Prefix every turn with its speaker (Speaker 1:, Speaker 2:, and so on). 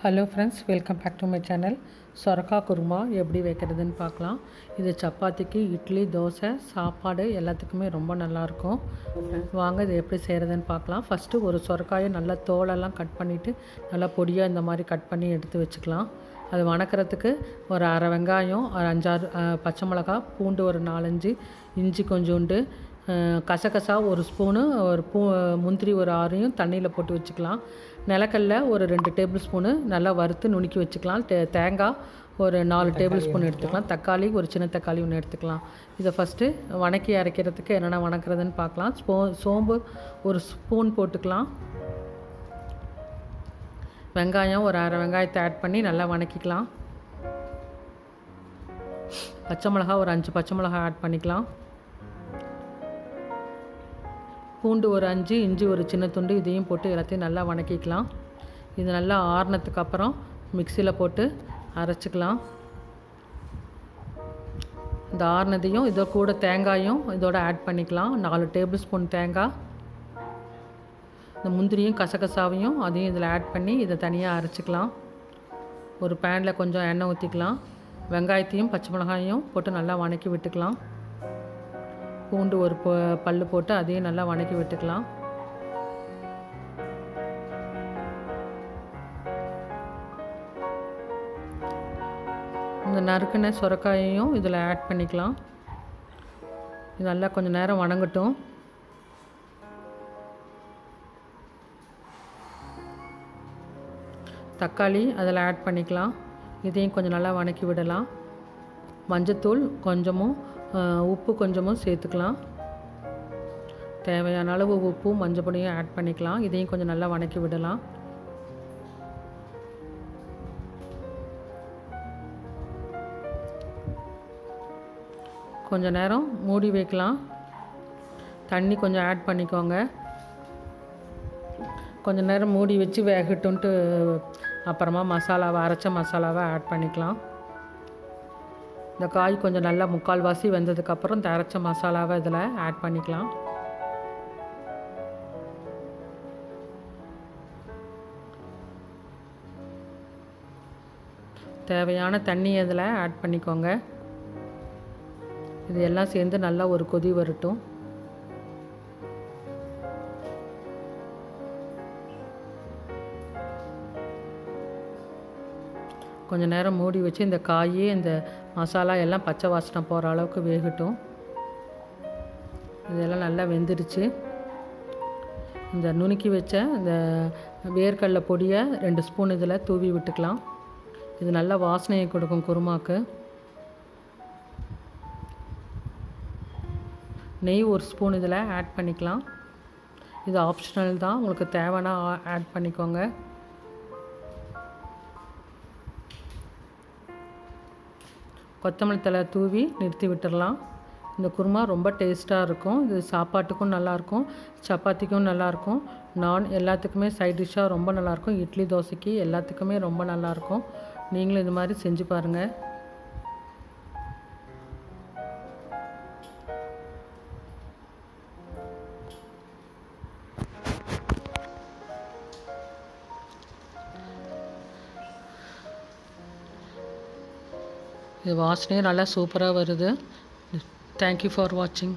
Speaker 1: Hello friends welcome back to my channel சொரக்கா குருமா எப்படி வைக்கிறதுன்னு பார்க்கலாம். இது சப்பாத்திக்கு இட்லி தோசை சாப்பாடு எல்லாத்துக்குமே ரொம்ப நல்லாயிருக்கும். வாங்க இது எப்படி செய்கிறதுன்னு பார்க்கலாம். ஃபஸ்ட்டு ஒரு சொரக்காயை நல்லா தோலெல்லாம் கட் பண்ணிவிட்டு நல்லா பொடியாக இந்த மாதிரி கட் பண்ணி எடுத்து வச்சுக்கலாம். அது வணக்கிறதுக்கு ஒரு அரை வெங்காயம் ஒரு அஞ்சாறு பச்சை மிளகா பூண்டு ஒரு நாலஞ்சு இஞ்சி கொஞ்சோண்டு கசகசா ஒரு ஸ்பூனு ஒரு பூ முந்திரி ஒரு ஆறையும் தண்ணியில் போட்டு வச்சுக்கலாம். நிலக்கல்ல ஒரு ரெண்டு டேபிள் ஸ்பூனு நல்லா வறுத்து நுணுக்கி வச்சுக்கலாம். தே- தேங்காய் ஒரு நாலு டேபிள் ஸ்பூன் எடுத்துக்கலாம். தக்காளி ஒரு சின்ன தக்காளி ஒன்று எடுத்துக்கலாம். இதை ஃபஸ்ட்டு வணக்கி அரைக்கிறதுக்கு என்னென்ன வணக்கிறதுன்னு பார்க்கலாம். ஸ்போ சோம்பு ஒரு ஸ்பூன் போட்டுக்கலாம். வெங்காயம் ஒரு அரை வெங்காயத்தை ஆட் பண்ணி நல்லா வணக்கிக்கலாம். பச்சை மிளகா ஒரு அஞ்சு பச்சை மிளகா ஆட் பண்ணிக்கலாம். பூண்டு ஒரு அஞ்சு இஞ்சி ஒரு சின்ன துண்டு இதையும் போட்டு எல்லாத்தையும் நல்லா வணக்கிக்கலாம். இது நல்லா ஆறுனதுக்கு அப்புறம் மிக்சியில் போட்டு அரைச்சிக்கலாம். இந்த ஆறுனதையும் இதோ கூட தேங்காயும் இதோட ஆட் பண்ணிக்கலாம். நாலு டேபிள் ஸ்பூன் தேங்காய். இந்த முந்திரியும் கசகசாவையும் அதையும் இதில் ஆட் பண்ணி இதை தனியாக அரைச்சிக்கலாம். ஒரு பேனில் கொஞ்சம் எண்ணெய் ஊற்றிக்கலாம் வெங்காயத்தையும் பச்சை மிளகாயும் போட்டு நல்லா வணக்கி விட்டுக்கலாம். பூண்டு ஒரு ப பல்லு போட்டு அதையும் நல்லா வணக்கி விட்டுக்கலாம். இந்த நறுக்குன சுரக்காயையும் இதில் ஆட் பண்ணிக்கலாம். இது நல்லா கொஞ்சம் நேரம் வணங்கட்டும். தக்காளி அதில் ஆட் பண்ணிக்கலாம். இதையும் கொஞ்சம் நல்லா வணக்கி விடலாம். மஞ்சத்தூள் கொஞ்சமும் உப்பு கொஞ்சமும் சேர்த்துக்கலாம். தேவையான அளவு உப்பும் மஞ்சள் பொடியும் ஆட் பண்ணிக்கலாம். இதையும் கொஞ்சம் நல்லா வணக்கி விடலாம். கொஞ்சம் நேரம் மூடி வைக்கலாம். தண்ணி கொஞ்சம் ஆட் பண்ணிக்கோங்க. கொஞ்சம் நேரம் மூடி வச்சு வேகட்டும்ன்ட்டு அப்புறமா மசாலாவை அரைச்ச மசாலாவை ஆட் பண்ணிக்கலாம். இந்த காய் கொஞ்சம் நல்லா முக்கால்வாசி வெந்ததுக்கப்புறம் இந்த அரைச்ச மசாலாவை இதில் ஆட் பண்ணிக்கலாம். தேவையான தண்ணி இதில் ஆட் பண்ணிக்கோங்க. இது எல்லாம் சேர்ந்து நல்லா ஒரு கொதி வரட்டும். கொஞ்ச நேரம் மூடி வச்சு இந்த காய் இந்த மசாலா எல்லாம் பச்சை வாசனை போகிற அளவுக்கு வேகட்டும். இதெல்லாம் நல்லா வெந்துடுச்சு. இந்த நுணுக்கி வச்ச இந்த வேர்க்கடலை பொடியை ரெண்டு ஸ்பூன் இதில் தூவி விட்டுக்கலாம். இது நல்ல வாசனையை கொடுக்கும் குருமாக்கு. நெய் ஒரு ஸ்பூன் இதில் ஆட் பண்ணிக்கலாம். இது ஆப்ஷனல் தான். உங்களுக்கு தேவைன்னா ஆட் பண்ணிக்கோங்க. கொத்தமல்லி தழை தூவி நிறுத்தி விட்டுறலாம். இந்த குருமா ரொம்ப டேஸ்ட்டாக இருக்கும். இது சாப்பாட்டுக்கும் நல்லாயிருக்கும் சப்பாத்திக்கும் நல்லாயிருக்கும் நான் எல்லாத்துக்குமே சைட் டிஷ்ஷாக ரொம்ப நல்லாயிருக்கும் இட்லி தோசைக்கு எல்லாத்துக்குமே ரொம்ப நல்லாயிருக்கும் நீங்களும் இது மாதிரி செஞ்சு பாருங்கள் இது வாசனையும் நல்லா சூப்பராக வருது. தேங்க்யூ ஃபார் வாட்சிங்